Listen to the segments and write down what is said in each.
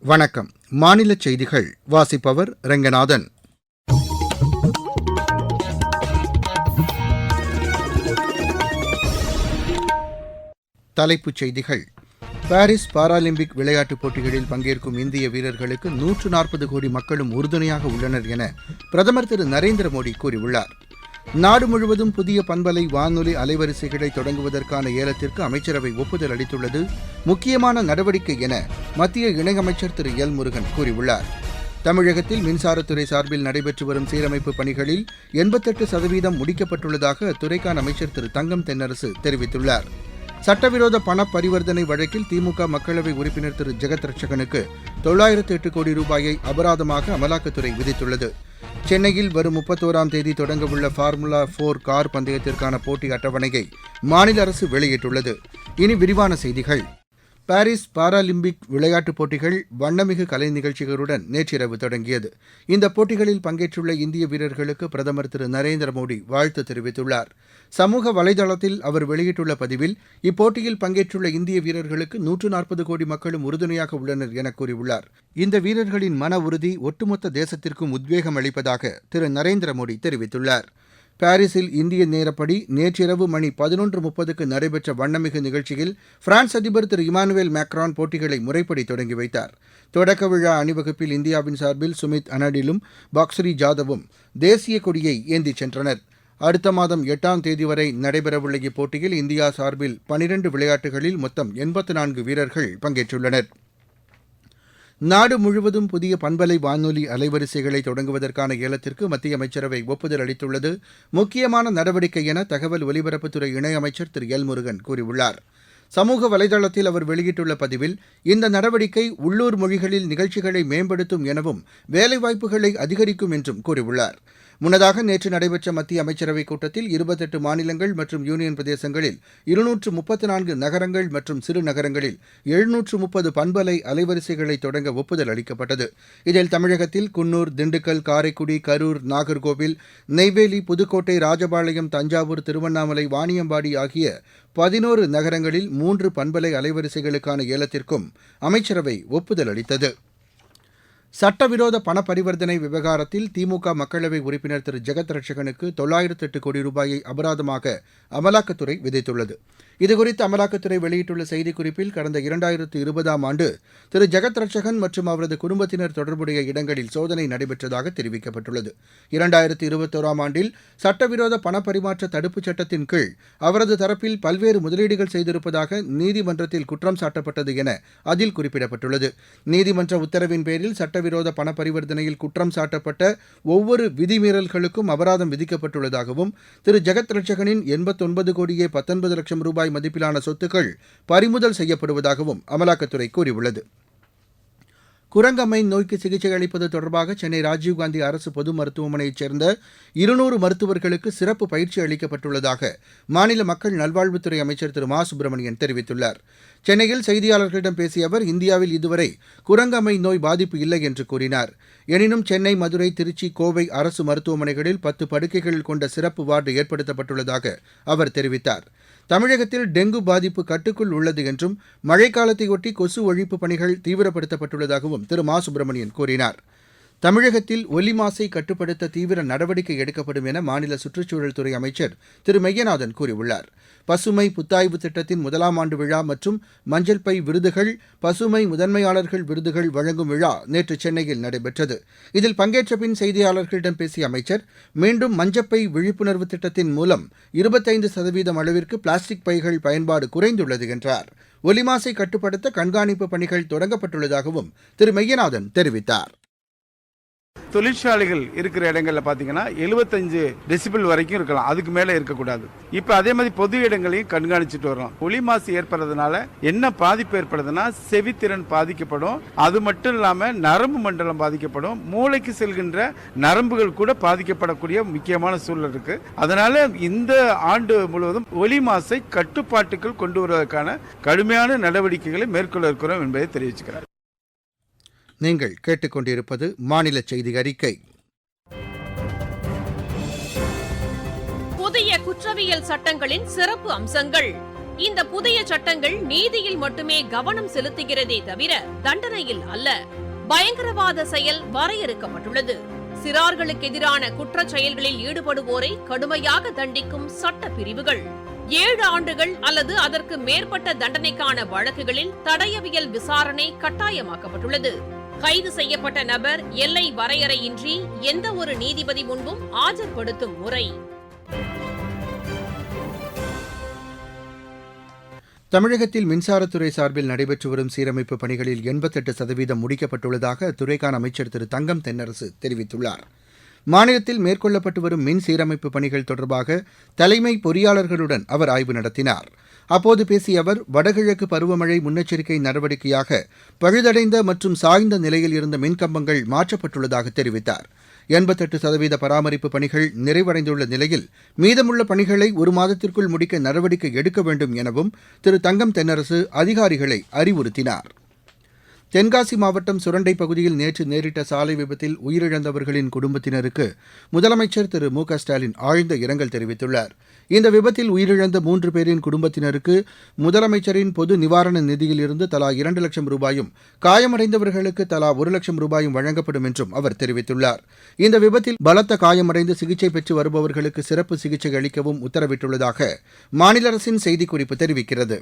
வணக்கம். மாநில செய்திகள் வாசிப்பவர் ரெங்கநாதன். தலைப்புச் செய்திகள். பாரிஸ் பாராலிம்பிக் விளையாட்டுப் போட்டிகளில் பங்கேற்கும் இந்திய வீரர்களுக்கு நூற்று நாற்பது கோடி மக்களும் உறுதுணையாக உள்ளனர் என பிரதமர் திரு நரேந்திர மோடி கூறியுள்ளார். நாடு முழுவதும் புதிய பண்பலை வானொலி அலைவரிசைகளை தொடங்குவதற்கான ஏலத்திற்கு அமைச்சரவை ஒப்புதல் அளித்துள்ளது. முக்கியமான நடவடிக்கை என மத்திய இணையமைச்சர் திரு. எல். முருகன் கூறியுள்ளார். தமிழகத்தில் மின்சாரத்துறை சார்பில் நடைபெற்று வரும் சீரமைப்பு பணிகளில் எண்பத்தெட்டு சதவீதம் முடிக்கப்பட்டுள்ளதாக அத்துறைக்கான அமைச்சர் திரு. தங்கம் தென்னரசு தெரிவித்துள்ளார். சட்டவிரோத பண பரிவர்த்தனை வழக்கில் திமுக மக்களவை உறுப்பினர் திரு. ஜெகத் ரட்சகனுக்கு தொள்ளாயிரத்து எட்டு கோடி ரூபாயை அபராதமாக அமலாக்கத்துறை விதித்துள்ளது. சென்னையில் வரும் முப்பத்தோராம் தேதி தொடங்கவுள்ள ஃபார்முலா போர் கார் பந்தயத்திற்கான போட்டி அட்டவணையை மாநில அரசு வெளியிட்டுள்ளது. இனி விரிவான செய்திகள். பாரிஸ் பாராலிம்பிக் விளையாட்டுப் போட்டிகள் வண்ணமிகு கலை நிகழ்ச்சிகளுடன் நேற்றிரவு தொடங்கியது. இந்த போட்டிகளில் பங்கேற்றுள்ள இந்திய வீரர்களுக்கு பிரதமர் திரு நரேந்திர மோடி வாழ்த்து தெரிவித்துள்ளார். சமூக வலைதளத்தில் அவர் வெளியிட்டுள்ள பதிவில் இப்போட்டியில் பங்கேற்றுள்ள இந்திய வீரர்களுக்கு நூற்று நாற்பது கோடி மக்களும் உறுதுணையாக உள்ளனர் என கூறியுள்ளார். இந்த வீரர்களின் மன உறுதி ஒட்டுமொத்த தேசத்திற்கும் உத்வேகம் அளிப்பதாக திரு நரேந்திர மோடி தெரிவித்துள்ளார். பாரிஸில் இந்திய நேரப்படி நேற்றிரவு மணி பதினொன்று முப்பதுக்கு நடைபெற்ற வண்ணமிகு நிகழ்ச்சியில் பிரான்ஸ் அதிபர் திரு இமானுவேல் மேக்ரான் போட்டிகளை முறைப்படி தொடங்கி வைத்தார். தொடக்க விழா அணிவகுப்பில் இந்தியாவின் சார்பில் சுமித் அனடிலும் பாக்ஸ்ரி ஜாதவும் தேசிய கொடியை ஏந்திச் சென்றனர். அடுத்த மாதம் எட்டாம் தேதி வரை நடைபெறவுள்ள இப்போட்டியில் இந்தியா சார்பில் பனிரண்டு விளையாட்டுகளில் மொத்தம் எண்பத்து நான்கு வீரர்கள் பங்கேற்றுள்ளனர். நாடு முழுவதும் புதிய பண்பலை வானொலி அலைவரிசைகளை தொடங்குவதற்கான ஏலத்திற்கு மத்திய அமைச்சரவை ஒப்புதல் அளித்துள்ளது. முக்கியமான நடவடிக்கை என தகவல் ஒலிபரப்புத்துறை இணையமைச்சர் திரு எல் முருகன் கூறியுள்ளார். சமூக வலைதளத்தில் அவர் வெளியிட்டுள்ள பதிவில் இந்த நடவடிக்கை உள்ளூர் மொழிகளில் நிகழ்ச்சிகளை மேம்படுத்தும் எனவும் வேலைவாய்ப்புகளை அதிகரிக்கும் என்றும் கூறியுள்ளார். முன்னதாக நேற்று நடைபெற்ற மத்திய அமைச்சரவைக் கூட்டத்தில் இருபத்தெட்டு மாநிலங்கள் மற்றும் யூனியன் பிரதேசங்களில் இருநூற்று முப்பத்து நான்கு நகரங்கள் மற்றும் சிறு நகரங்களில் எழுநூற்று முப்பது பண்பலை அலைவரிசைகளை தொடங்க ஒப்புதல் அளிக்கப்பட்டது. இதில் தமிழகத்தில் குன்னூர் திண்டுக்கல் காரைக்குடி கரூர் நாகர்கோவில் நெய்வேலி புதுக்கோட்டை ராஜபாளையம் தஞ்சாவூர் திருவண்ணாமலை வாணியம்பாடி ஆகிய பதினோரு நகரங்களில் மூன்று பண்பலை அலைவரிசைகளுக்கான ஏலத்திற்கும் அமைச்சரவை ஒப்புதல் அளித்தது. சட்டவிரோத பண பரிவர்த்தனை விவகாரத்தில் திமுக மக்களவை உறுப்பினர் திரு. ஜெகத் ரட்சகனுக்கு தொள்ளாயிரத்து எட்டு கோடி ரூபாயை அபராதமாக அமலாக்கத்துறை விதித்துள்ளது. இதுகுறித்து அமலாக்கத்துறை வெளியிட்டுள்ள செய்திக்குறிப்பில் கடந்த இரண்டாயிரத்து இருபதாம் ஆண்டு திரு ஜெகத் ரட்சகன் மற்றும் அவரது குடும்பத்தினர் தொடர்புடைய இடங்களில் சோதனை நடைபெற்றதாக தெரிவிக்கப்பட்டுள்ளது. இரண்டாயிரத்து இருபத்தோராம் ஆண்டில் சட்டவிரோத பண பரிமாற்ற தடுப்புச் சட்டத்தின் கீழ் அவரது தரப்பில் பல்வேறு முதலீடுகள் செய்திருப்பதாக நீதிமன்றத்தில் குற்றம் சாட்டப்பட்டது என அதில் குறிப்பிடப்பட்டுள்ளது. நீதிமன்ற உத்தரவின் பேரில் சட்டவிரோத பண பரிவர்த்தனையில் குற்றம் சாட்டப்பட்ட ஒவ்வொரு விதிமீறல்களுக்கும் அபராதம் விதிக்கப்பட்டுள்ளதாகவும் திரு ஜெகத் ரட்சகனின் எண்பத்தொன்பது கோடியே பத்தொன்பது லட்சம் ரூபாய் மதிப்பிலான சொத்துக்கள் பறிமுதல் செய்யப்படுவதாகவும் அமலாக்கத்துறை கூறியுள்ளது. குரங்கம்மை நோய்க்கு சிகிச்சை அளிப்பது தொடர்பாக சென்னை ராஜீவ்காந்தி அரசு பொது மருத்துவமனையைச் சேர்ந்த இருநூறு மருத்துவர்களுக்கு சிறப்பு பயிற்சி அளிக்கப்பட்டுள்ளதாக மாநில மக்கள் நல்வாழ்வுத்துறை அமைச்சர் திரு. மா. சுப்பிரமணியன் தெரிவித்துள்ளார். சென்னையில் செய்தியாளர்களிடம் பேசிய அவர் இந்தியாவில் இதுவரை குரங்கம்மை நோய் பாதிப்பு இல்லை என்று கூறினார். எனினும் சென்னை மதுரை திருச்சி கோவை அரசு மருத்துவமனைகளில் பத்து படுக்கைகள் கொண்ட சிறப்பு வார்டு ஏற்படுத்தப்பட்டுள்ளதாக அவர் தெரிவித்தார். தமிழகத்தில் டெங்கு பாதிப்பு கட்டுக்குள் உள்ளது என்றும் மழைக்காலத்தையொட்டி கொசு ஒழிப்பு பணிகள் தீவிரப்படுத்தப்பட்டுள்ளதாகவும் திரு மா சுப்பிரமணியன் கூறினார். தமிழகத்தில் ஒலி மாசை கட்டுப்படுத்த தீவிர நடவடிக்கை எடுக்கப்படும் என மாநில சுற்றுச்சூழல் துறை அமைச்சர் திரு மெய்யநாதன் கூறியுள்ளார். பசுமை புத்தாய்வு திட்டத்தின் முதலாம் ஆண்டு விழா மற்றும் மஞ்சள் பை விருதுகள் பசுமை முதன்மையாளர்கள் விருதுகள் வழங்கும் விழா நேற்று சென்னையில் நடைபெற்றது. இதில் பங்கேற்ற பின் செய்தியாளர்களிடம் பேசிய அமைச்சர் மீண்டும் மஞ்சப்பை விழிப்புணர்வு திட்டத்தின் மூலம் இருபத்தைந்து சதவீதம் அளவிற்கு பிளாஸ்டிக் பைகள் பயன்பாடு குறைந்துள்ளது என்றார். ஒலிமாசை கட்டுப்படுத்த கண்காணிப்பு பணிகள் தொடங்கப்பட்டுள்ளதாகவும் திரு மெய்யநாதன் தெரிவித்தார். தொழிற்சாலைகள் இருக்கிற இடங்களில் பார்த்தீங்கன்னா எழுபத்தஞ்சு டெசிபிள் வரைக்கும் இருக்கலாம். அதுக்கு மேலே இருக்கக்கூடாது. இப்போ அதே மாதிரி பொது இடங்களையும் கண்காணிச்சுட்டு வரோம் ஒளி மாசு ஏற்படுறதுனால என்ன பாதிப்பு ஏற்படுதுன்னா செவித்திறன் பாதிக்கப்படும். அது மட்டும் இல்லாமல் நரம்பு மண்டலம் பாதிக்கப்படும். மூளைக்கு செல்கின்ற நரம்புகள் கூட பாதிக்கப்படக்கூடிய முக்கியமான சூழல் இருக்கு. அதனால இந்த ஆண்டு முழுவதும் ஒளி மாசை கட்டுப்பாட்டுக்குள் கொண்டு வருவதற்கான கடுமையான நடவடிக்கைகளை மேற்கொள்ள இருக்கிறோம் என்பதை தெரிவிச்சுக்கிறார் நீங்கள் கேட்டுக்கொண்டிருப்பது மாநில செய்தி அறிக்கை. புதிய குற்றவியல் சட்டங்களின் சிறப்பு அம்சங்கள். இந்த புதிய சட்டங்கள் நீதியில் மட்டுமே கவனம் செலுத்துகிறதே தவிர தண்டனையில் அல்ல. பயங்கரவாத செயல் வரையறுக்கப்பட்டுள்ளது. சிறார்களுக்கு எதிரான குற்ற செயல்களில் ஈடுபடுவோரை கடுமையாக தண்டிக்கும் சட்ட பிரிவுகள் ஏழு ஆண்டுகள் அல்லது அதற்கு மேற்பட்ட தண்டனைக்கான வழக்குகளில் தடயவியல் விசாரணை கட்டாயமாக்கப்பட்டுள்ளது. கைது செய்யப்பட்ட நபர் எல்லை வரையறையின்றி எந்த ஒரு நீதிபதி முன்பும் ஆஜர்படுத்தும் முறை. தமிழகத்தில் மின்சாரத்துறை சார்பில் நடைபெற்று வரும் சீரமைப்பு பணிகளில் எண்பத்தெட்டு சதவீதம் முடிக்கப்பட்டுள்ளதாக அத்துறைக்கான அமைச்சர் திரு தங்கம் தென்னரசு தெரிவித்துள்ளார். மாநிலத்தில் மேற்கொள்ளப்பட்டு வரும் மின் சீரமைப்பு பணிகள் தொடர்பாக தலைமை பொறியாளர்களுடன் அவர் ஆய்வு நடத்தினார். அப்போது பேசிய அவர் வடகிழக்கு பருவமழை முன்னெச்சரிக்கை நடவடிக்கையாக பழுதடைந்த மற்றும் சாய்ந்த நிலையில் இருந்த மின்கம்பங்கள் மாற்றப்பட்டுள்ளதாக தெரிவித்தார். எண்பத்தெட்டு சதவீத பராமரிப்பு பணிகள் நிறைவடைந்துள்ள நிலையில் மீதமுள்ள பணிகளை ஒரு மாதத்திற்குள் முடிக்க நடவடிக்கை எடுக்க வேண்டும் எனவும் திரு தங்கம் தென்னரசு அதிகாரிகளை அறிவுறுத்தினார். தென்காசி மாவட்டம் சுரண்டை பகுதியில் நேற்று நேரிட்ட சாலை விபத்தில் உயிரிழந்தவர்களின் குடும்பத்தினருக்கு முதலமைச்சர் திரு மு க ஸ்டாலின் ஆழ்ந்த இரங்கல் தெரிவித்துள்ளார். இந்த விபத்தில் உயிரிழந்த மூன்று பேரின் குடும்பத்தினருக்கு முதலமைச்சரின் பொது நிவாரண நிதியிலிருந்து தலா இரண்டு லட்சம் ரூபாயும் காயமடைந்தவர்களுக்கு தலா ஒரு லட்சம் ரூபாயும் வழங்கப்படும் என்றும் அவர் தெரிவித்துள்ளார். இந்த விபத்தில் பலத்த காயமடைந்து சிகிச்சை பெற்று வருபவர்களுக்கு சிறப்பு சிகிச்சை அளிக்கவும் உத்தரவிட்டுள்ளதாக மாநில அரசின் செய்திக்குறிப்பு தெரிவிக்கிறது.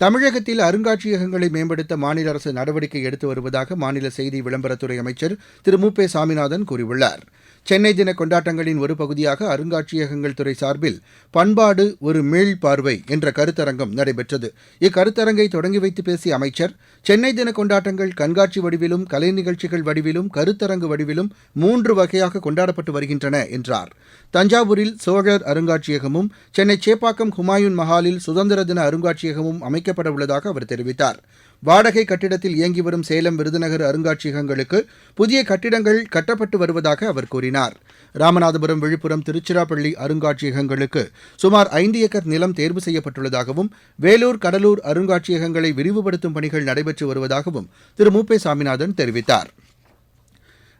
தமிழகத்தில் அருங்காட்சியகங்களை மேம்படுத்த மாநில அரசு நடவடிக்கை எடுத்து வருவதாக மாநில செய்தி விளம்பரத்துறை அமைச்சர் திரு மு பே சாமிநாதன் கூறியுள்ளார். சென்னை தின கொண்டாட்டங்களின் ஒரு பகுதியாக அருங்காட்சியகங்கள் துறை சார்பில் பண்பாடு ஒரு மீள் பார்வை என்ற கருத்தரங்கம் நடைபெற்றது. இக்கருத்தரங்கை தொடங்கி வைத்து பேசிய அமைச்சர் சென்னை தின கொண்டாட்டங்கள் கண்காட்சி வடிவிலும் கலை நிகழ்ச்சிகள் வடிவிலும் கருத்தரங்கு வடிவிலும் மூன்று வகையாக கொண்டாடப்பட்டு வருகின்றன என்றார். தஞ்சாவூரில் சோழர் அருங்காட்சியகமும் சென்னை சேப்பாக்கம் ஹுமாயூன் மஹாலில் சுதந்திர தின அருங்காட்சியகமும் அமைக்கப்பட உள்ளதாக அவர் தெரிவித்தார். வாடகை கட்டிடத்தில் இயங்கி வரும் சேலம் விருதுநகர் அருங்காட்சியகங்களுக்கு புதிய கட்டிடங்கள் கட்டப்பட்டு வருவதாக அவர் கூறினார். ராமநாதபுரம் விழுப்புரம் திருச்சிராப்பள்ளி அருங்காட்சியகங்களுக்கு சுமார் ஐந்து ஏக்கர் நிலம் தேர்வு செய்யப்பட்டுள்ளதாகவும் வேலூர் கடலூர் அருங்காட்சியகங்களை விரிவுபடுத்தும் பணிகள் நடைபெற்று வருவதாகவும் திரு. மு. சாமிநாதன் தெரிவித்தார்.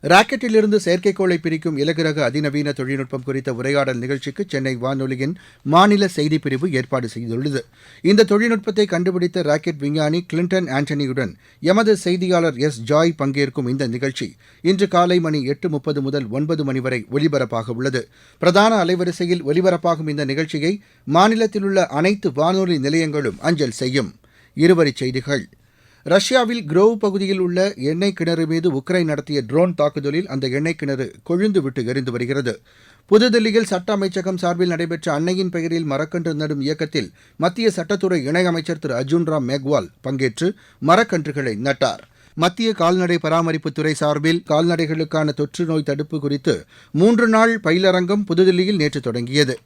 ராக்கெட்டிலிருந்து செயற்கைக்கோளை பிரிக்கும் இலகுரக அதிநவீன தொழில்நுட்பம் குறித்த உரையாடல் நிகழ்ச்சிக்கு சென்னை வானொலியின் மாநில செய்திப்பிரிவு ஏற்பாடு செய்துள்ளது. இந்த தொழில்நுட்பத்தை கண்டுபிடித்த ராக்கெட் விஞ்ஞானி கிளின்டன் ஆண்டனியுடன் எமது செய்தியாளர் எஸ் ஜாய் பங்கேற்கும் இந்த நிகழ்ச்சி இன்று காலை மணி எட்டு முப்பது முதல் ஒன்பது மணி வரை ஒலிபரப்பாக உள்ளது. பிரதான அலைவரிசையில் ஒலிபரப்பாகும் இந்த நிகழ்ச்சியை மாநிலத்தில் உள்ள அனைத்து வானொலி நிலையங்களும் அஞ்சல் செய்யும். இருவரிச் செய்திகள். ரஷ்யாவில் குரோவ் பகுதியில் உள்ள எண்ணெய் கிணறு மீது உக்ரைன் நடத்திய ட்ரோன் தாக்குதலில் அந்த எண்ணெய் கிணறு கொழுந்து விட்டு எரிந்து வருகிறது. புதுதில்லியில் சட்ட அமைச்சகம் சார்பில் நடைபெற்ற அன்னையின் பெயரில் மரக்கன்று நடும் இயக்கத்தில் மத்திய சட்டத்துறை இணையமைச்சர் திரு அர்ஜுன் ராம் மேக்வால் பங்கேற்று மரக்கன்றுகளை நட்டார். மத்திய கால்நடை பராமரிப்புத்துறை சார்பில் கால்நடைகளுக்கான தொற்று நோய் தடுப்பு குறித்து மூன்று நாள் பயிலரங்கம் புதுதில்லியில் நேற்று தொடங்கியது.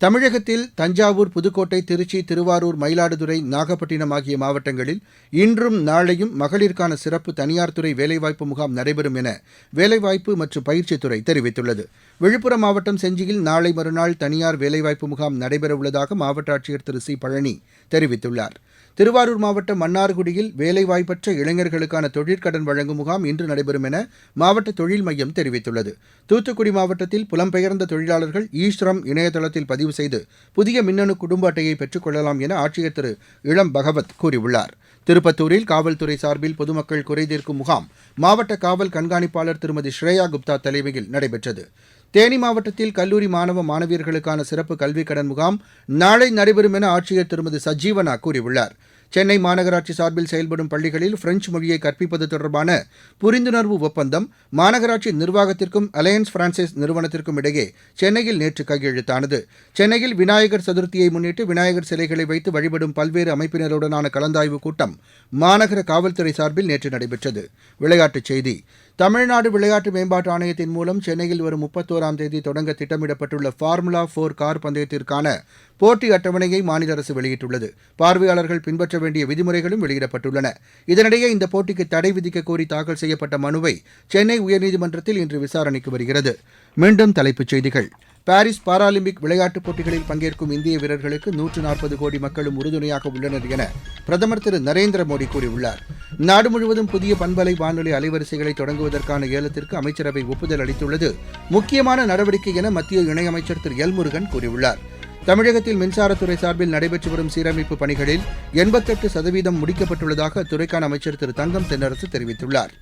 தமிழகத்தில் தஞ்சாவூர் புதுக்கோட்டை திருச்சி திருவாரூர் மயிலாடுதுறை நாகப்பட்டினம் ஆகிய மாவட்டங்களில் இன்றும் நாளையும் மகளிருக்கான சிறப்பு தனியார் துறை வேலைவாய்ப்பு முகாம் நடைபெறும் என வேலைவாய்ப்பு மற்றும் பயிற்சித்துறை தெரிவித்துள்ளது. விழுப்புரம் மாவட்டம் செஞ்சியில் நாளை மறுநாள் தனியார் வேலைவாய்ப்பு முகாம் நடைபெறவுள்ளதாக மாவட்ட ஆட்சியர் திரு சி. பழனி தெரிவித்துள்ளார். திருவாரூர் மாவட்டம் மன்னார்குடியில் வேலைவாய்ப்பற்ற இளைஞர்களுக்கான தொழிற்கடன் வழங்கும் முகாம் இன்று நடைபெறும் என மாவட்ட தொழில் மையம் தெரிவித்துள்ளது. தூத்துக்குடி மாவட்டத்தில் புலம்பெயர்ந்த தொழிலாளர்கள் ஈஸ்ரம் இணையதளத்தில் பதிவு செய்து புதிய மின்னணு குடும்ப அட்டையை பெற்றுக் கொள்ளலாம் என ஆட்சியர் திரு இளம் பகவத் கூறியுள்ளார். திருப்பத்தூரில் காவல்துறை சார்பில் பொதுமக்கள் குறைதீர்க்கும் முகாம் மாவட்ட காவல் கண்காணிப்பாளர் திருமதி ஸ்ரேயா குப்தா தலைமையில் நடைபெற்றது. தேனி மாவட்டத்தில் கல்லூரி மாணவ மாணவியர்களுக்கான சிறப்பு கல்விக் கடன் முகாம் நாளை நடைபெறும் என ஆட்சியர் திருமதி சஜீவனா கூறியுள்ளார். சென்னை மாநகராட்சி சார்பில் செயல்படும் பள்ளிகளில் பிரெஞ்சு மொழியை கற்பிப்பது தொடர்பான புரிந்துணர்வு ஒப்பந்தம் மாநகராட்சி நிர்வாகத்திற்கும் அலையன்ஸ் பிரான்சைஸ் நிறுவனத்திற்கும் இடையே சென்னையில் நேற்று கையெழுத்தானது. சென்னையில் விநாயகர் சதுர்த்தியை முன்னிட்டு விநாயகர் சிலைகளை வைத்து வழிபடும் பல்வேறு அமைப்பினருடனான கலந்தாய்வு கூட்டம் மாநகர காவல்துறை சார்பில் நேற்று நடைபெற்றது. விளையாட்டுச் செய்தி. தமிழ்நாடு விளையாட்டு மேம்பாட்டு ஆணையத்தின் மூலம் சென்னையில் வரும் முப்பத்தோராம் தேதி தொடங்க திட்டமிடப்பட்டுள்ள ஃபார்முலா ஃபோர் கார் பந்தயத்திற்கான போட்டி அட்டவணையை மாநில அரசு வெளியிட்டுள்ளது. பார்வையாளர்கள் பின்பற்ற வேண்டிய விதிமுறைகளும் வெளியிடப்பட்டுள்ளன. இதனிடையே இந்த போட்டிக்கு தடை விதிக்க கோரி தாக்கல் செய்யப்பட்ட மனுவை சென்னை உயர்நீதிமன்றத்தில் இன்று விசாரணைக்கு வருகிறது. மீண்டும் தலைப்புச் செய்திகள். பாரிஸ் பாராலிம்பிக் விளையாட்டுப் போட்டிகளில் பங்கேற்கும் இந்திய வீரர்களுக்கு நூற்று நாற்பது கோடி மக்களும் உறுதுணையாக உள்ளனர் என பிரதமர் திரு நரேந்திர மோடி கூறியுள்ளார். நாடு முழுவதும் புதிய பண்பலை வானொலி அலைவரிசைகளை தொடங்குவதற்கான ஏலத்திற்கு அமைச்சரவை ஒப்புதல் அளித்துள்ளது. முக்கியமான நடவடிக்கை என மத்திய இணையமைச்சர் திரு எல் முருகன் கூறியுள்ளார். தமிழகத்தில் மின்சாரத்துறை சார்பில் நடைபெற்று வரும் சீரமைப்பு பணிகளில் எண்பத்தெட்டு சதவீதம் முடிக்கப்பட்டுள்ளதாக அத்துறைக்கான அமைச்சர் திரு தங்கம் தென்னரசு தெரிவித்துள்ளார்.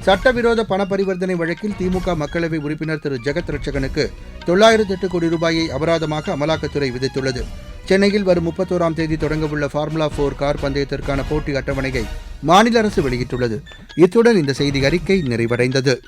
சட்டவிரோத பண பரிவர்த்தனை வழக்கில் திமுக மக்களவை உறுப்பினர் திரு. ஜெகத் ரட்சகனுக்கு தொள்ளாயிரத்து எட்டு கோடி ரூபாயை அபராதமாக அமலாக்கத்துறை விதித்துள்ளது. சென்னையில் வரும் முப்பத்தோராம் தேதி தொடங்கவுள்ள ஃபார்முலா போர் கார் பந்தயத்திற்கான போட்டி அட்டவணையை மாநில அரசு வெளியிட்டுள்ளது. இத்துடன் இந்த செய்தி அறிக்கை நிறைவடைந்தது.